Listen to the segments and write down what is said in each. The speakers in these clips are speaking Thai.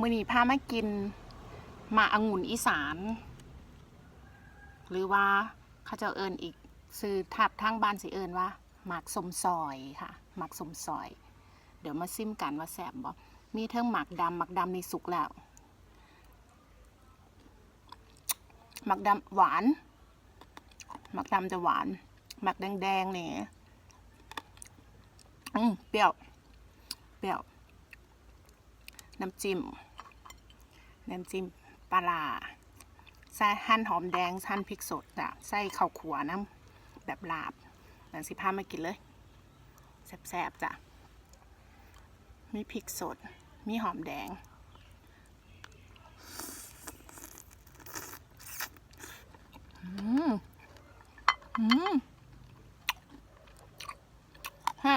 มือนี้พามากินมากองุ่นอีสาน หรือว่าเขาจะเอิญอีกซื้อทับทางบ้านสิเอิญว่าหมากสมซอยค่ะหมากสมซอย เดี๋ยวมาซิมกันว่าแสบบ่มีเทิงหมากดำหมากดำในสุกแล้วหมากดำหวานหมากดำจะหวานหมากแดงๆนี่อืมเปรี้ยว เปรี้ยว น้ำจิ้ม น้ำจิ้มปลาใส่หั่นหอมแดงหั่นพริกสดจ้ะใส่ข้าวขัวน้ำแบบลาบหลังสิพามากินเลยแซ่บๆจ้ะมีพริกสด มีหอมแดง อืม อืมฮะ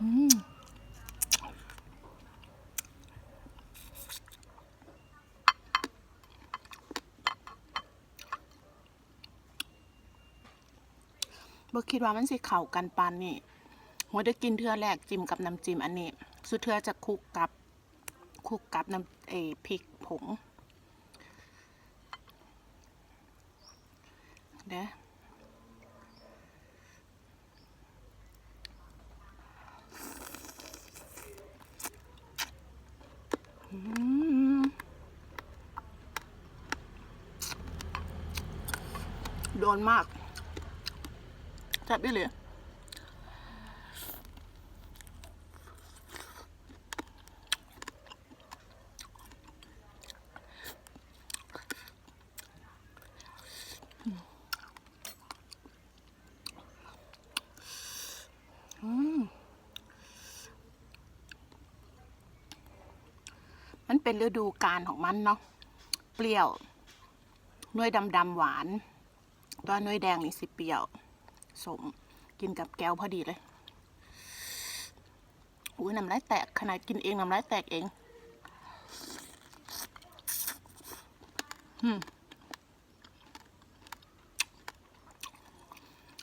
อืม บ่คิดว่ามันสิเข้ากันปานนี่หัวได้กินเทื่อแรกจิ้มกับน้ำจิ้มอันนี้ สุดเทื่อจะคลุกกับคลุกกับน้ำเอพริกผงเด้อโดนมาก จับได้เลยมันเป็นฤดูกาลของมันเนาะ เปรี้ยวน่วยดำดำๆหวาน ตัวน่วยแดงนี่สิเปรี้ยว สมกินกับแก้วพอดีเลยอุ้ยน้ำลายแตกขนาดกินเองน้ำลายแตกเองอ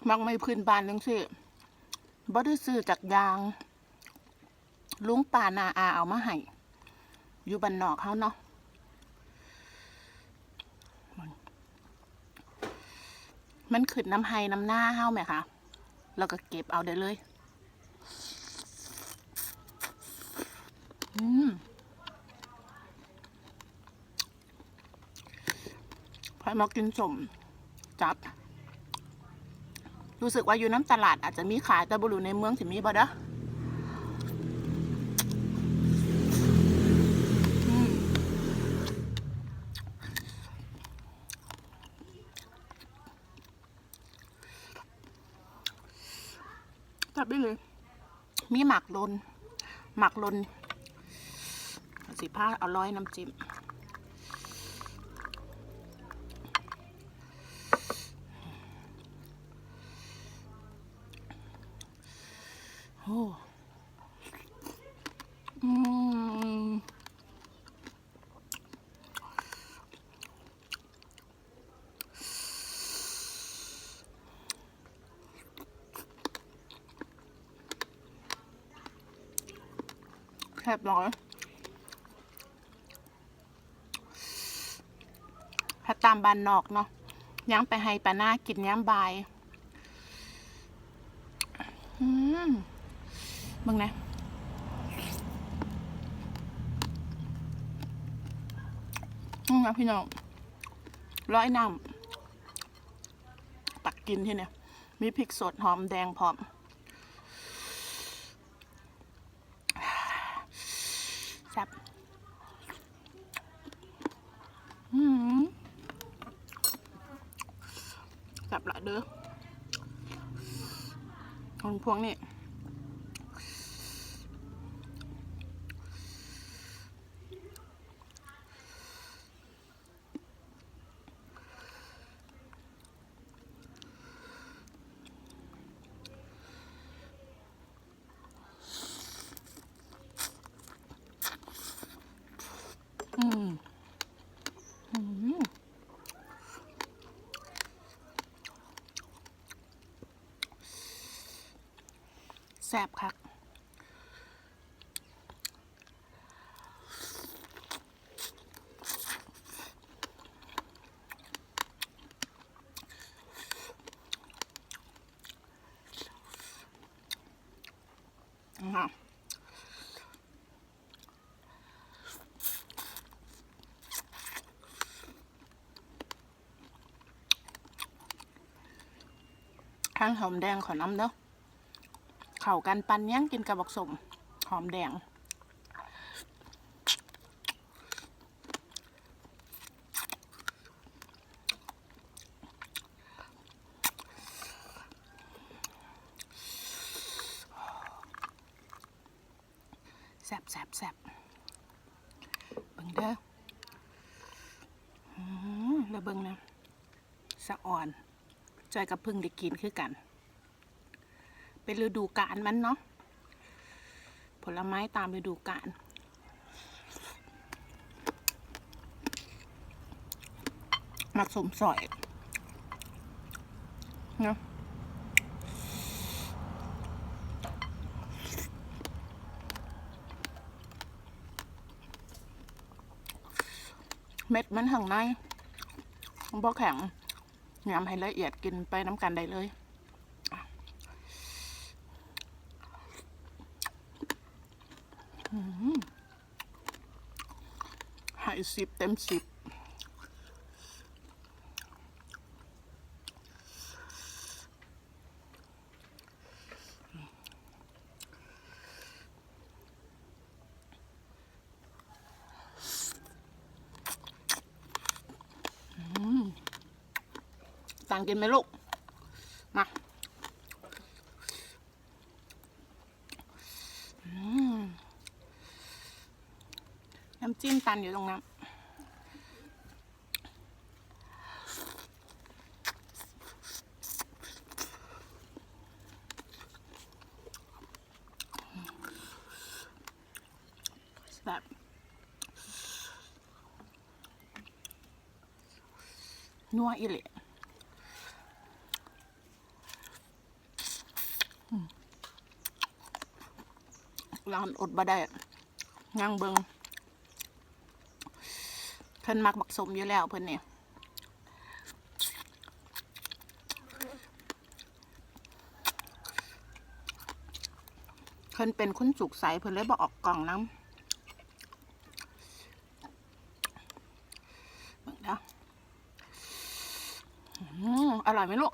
มักไม่พื้นบานนึงสิบ่ได้ซื้อจากยาง ลุงป่านาอาเอามาให้อยู่บ้านนอกเขาเนาะมัน มันขึ้นน้ำไห้น้ำหน้าเฮาไหมคะแล้วก็เก็บเอาได้เลย อืมพอมากินสมจับ รู้สึกว่าอยู่น้ำตลาดอาจจะมีขายแต่บรูในเมืองถึงมีบ่เด้อ ได้เลย มีหมักลน หมักลน สีผ้าเอาร้อยน้ำจิ้มโอ้ ซ่บร้อยถ้าตามบ้านนอกเนาะย่างไปให้ปลาหน้ากินย่างบายอืมมึงนะอืมนะพี่น้องร้อยน้ำตักกินที่เนี่ย มีพริกสดหอมแดงพร้อม แซ่บอืมแซ่บหละ เด้อของพวงนี่ อืมอืม แซ่บครับอ่าทางหอมแดงขอน้ำเด้อ ข่ากันปันย่างกินกับบักสมหอมแดง แซ่บแซ่บแซบเบิ่งเด้ออืมแล้วเบิ่งนะ สะอ่อนจอยกับพึ่งได้กินคือกัน เป็นฤดูกาลมันเนาะผลไม้ตามฤดูกาลมักสมสอยเนาะเม็ดมันข้างในบ่แข็งยำให้ละเอียดกินไปน้ำกันได้เลยอื้อหือให้ สิบเต็มสิบต่างกินไหมลูก มาอืมน้ำจิ้ม ตันอยู่ตรงนั้นแบบนัวอีเละร้านอดบ่ได้ย่างเบิง พิ่นมักบักสมอยู่แล้วเพิ่นเนี่ยเพิ่นเป็นคุณจุกใสเพิ่นเลยบอกออกกล่องน้ำเบิ่งนะอืมอร่อยไหมลูก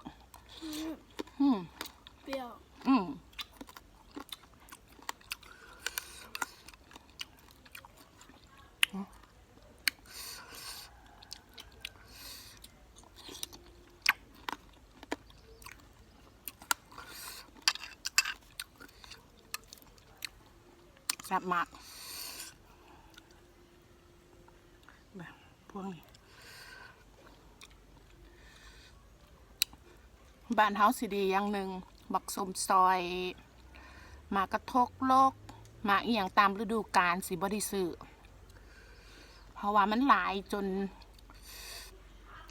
อืม เปรี้ยว อืม แซ่ บมากแบบพวกนี้บ้านเฮาสิดีอย่างหนึ่งบักสมซอย มากระทกโลก มาอีหยังตามฤดูกาลสิบไดิซื้อเพราะว่ามันหลายจน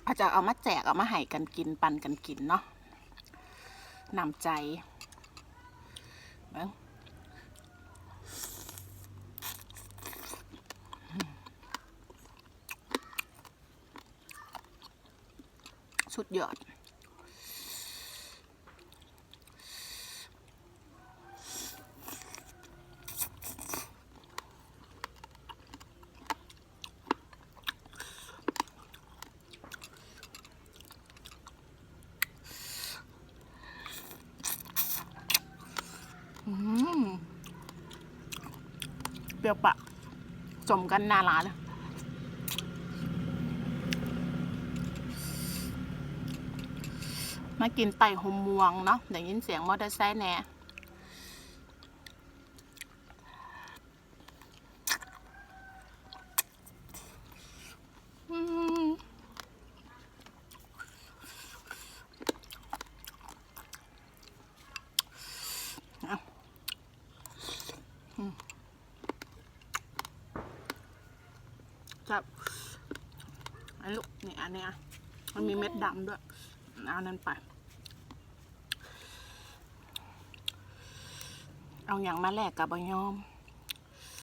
อาจจะเอามาแจกเอามาให้กันกินปันกันกินเนาะนำใจเบิ่ง สุดยอด เปรี้ยวปะสมกันนาร้าเลย มากินไต่หมมวงเนาะได้ยินเสียงมอเตอร์ไซค์แหน่จับอันลูกเนี่อันเนี้ยมันมีเม็ดดำด้วย เอานั่นไป เอาอย่างมาแลกกับบะยอม